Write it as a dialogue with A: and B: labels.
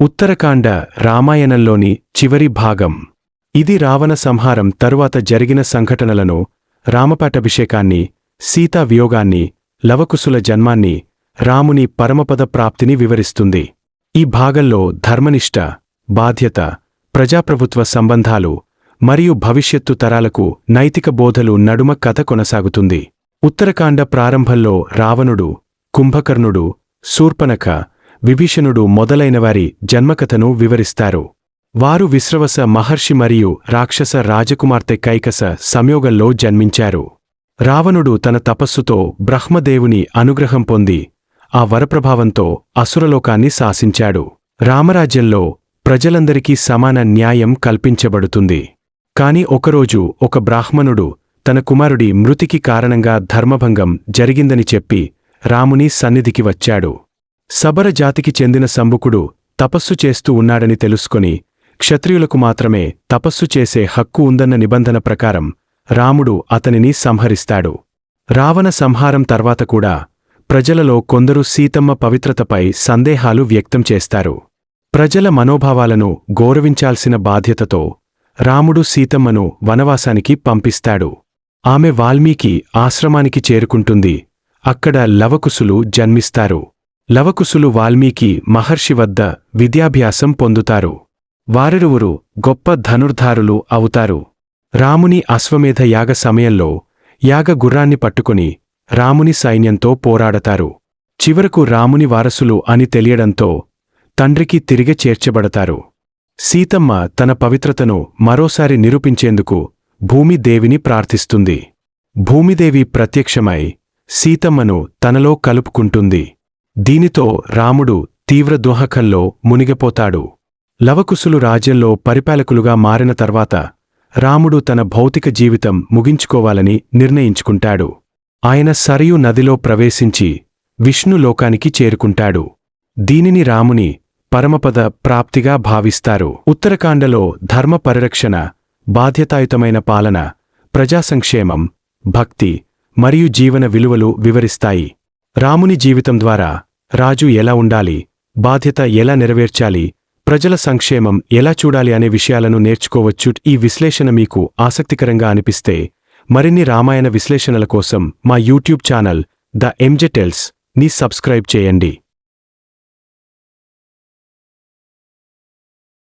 A: ఉత్తరకాండ రామాయణంలోని చివరి భాగం. ఇది రావణ సంహారం తరువాత జరిగిన సంఘటనలను రామపాటాభిషేకాన్ని సీతా వియోగాన్ని లవకుశుల జన్మాన్ని రాముని పరమపద ప్రాప్తిని వివరిస్తుంది. ఈ భాగంలో ధర్మనిష్ట బాధ్యత ప్రజాప్రభుత్వ సంబంధాలు మరియు భవిష్యత్తు తరాలకు నైతిక బోధలు నడుమ కథ కొనసాగుతుంది. ఉత్తరకాండ ప్రారంభంలో రావణుడు కుంభకర్ణుడు శూర్పనఖ విభీషణుడు మొదలైనవారి జన్మకథను వివరిస్తారు. వారు విశ్రవస మహర్షి మరియు రాక్షస రాజకుమార్తె కైకస సంయోగంలో జన్మించారు. రావణుడు తన తపస్సుతో బ్రహ్మదేవుని అనుగ్రహం పొంది ఆ వరప్రభావంతో అసురలోకాన్ని శాసించాడు. రామరాజ్యంలో ప్రజలందరికీ సమాన న్యాయం కల్పించబడుతుంది. కాని ఒకరోజు ఒక బ్రాహ్మణుడు తన కుమారుడి మృతికి కారణంగా ధర్మభంగం జరిగిందని చెప్పి రాముని సన్నిధికి వచ్చాడు. సబర జాతికి చెందిన సంబుకుడు తపస్సు చేస్తూ ఉన్నాడని తెలుసుకొని క్షత్రియులకు మాత్రమే తపస్సు చేసే హక్కు ఉందన్న నిబంధన ప్రకారం రాముడు అతనిని సంహరిస్తాడు. రావణ సంహారం తర్వాత కూడా ప్రజలలో కొందరు సీతమ్మ పవిత్రతపై సందేహాలు వ్యక్తం చేస్తారు. ప్రజల మనోభావాలను గౌరవించాల్సిన బాధ్యతతో రాముడు సీతమ్మను వనవాసానికి పంపిస్తాడు. ఆమె వాల్మీకి ఆశ్రమానికి చేరుకుంటుంది. అక్కడ లవకుశులు జన్మిస్తారు. లవకుశులు వాల్మీకి మహర్షి వద్ద విద్యాభ్యాసం పొందుతారు. వారిరువురు గొప్ప ధనుర్ధారులు అవుతారు. రాముని అశ్వమేధ యాగ సమయంలో యాగ గుర్రాన్ని పట్టుకుని రాముని సైన్యంతో పోరాడతారు. చివరకు రాముని వారసులు అని తెలియడంతో తండ్రికి తిరిగి చేర్చబడతారు. సీతమ్మ తన పవిత్రతను మరోసారి నిరూపించేందుకు భూమిదేవిని ప్రార్థిస్తుంది. భూమిదేవి ప్రత్యక్షమై సీతమ్మను తనలో కలుపుకుంటుంది. దీనితో రాముడు తీవ్ర దుహకంలో మునిగిపోతాడు. లవకుశులు రాజ్యంలో పరిపాలకులుగా మారిన తర్వాత రాముడు తన భౌతిక జీవితం ముగించుకోవాలని నిర్ణయించుకుంటాడు. ఆయన సరయు నదిలో ప్రవేశించి విష్ణులోకానికి చేరుకుంటాడు. దీనిని రాముని పరమపద ప్రాప్తిగా భావిస్తారు. ఉత్తరకాండలో ధర్మ పరిరక్షణ బాధ్యతాయుతమైన పాలన ప్రజా సంక్షేమం భక్తి మరియు జీవన విలువలు వివరిస్తాయి. రాముని జీవితం ద్వారా రాజు ఎలా ఉండాలి బాధ్యత ఎలా నెరవేర్చాలి ప్రజల సంక్షేమం ఎలా చూడాలి అనే విషయాలను నేర్చుకోవచ్చు ఈ విశ్లేషణ మీకు ఆసక్తికరంగా అనిపిస్తే మరిన్ని రామాయణ విశ్లేషణల కోసం మా యూట్యూబ్ ఛానల్ ద ఎంజెటెల్స్ని సబ్స్క్రైబ్ చేయండి.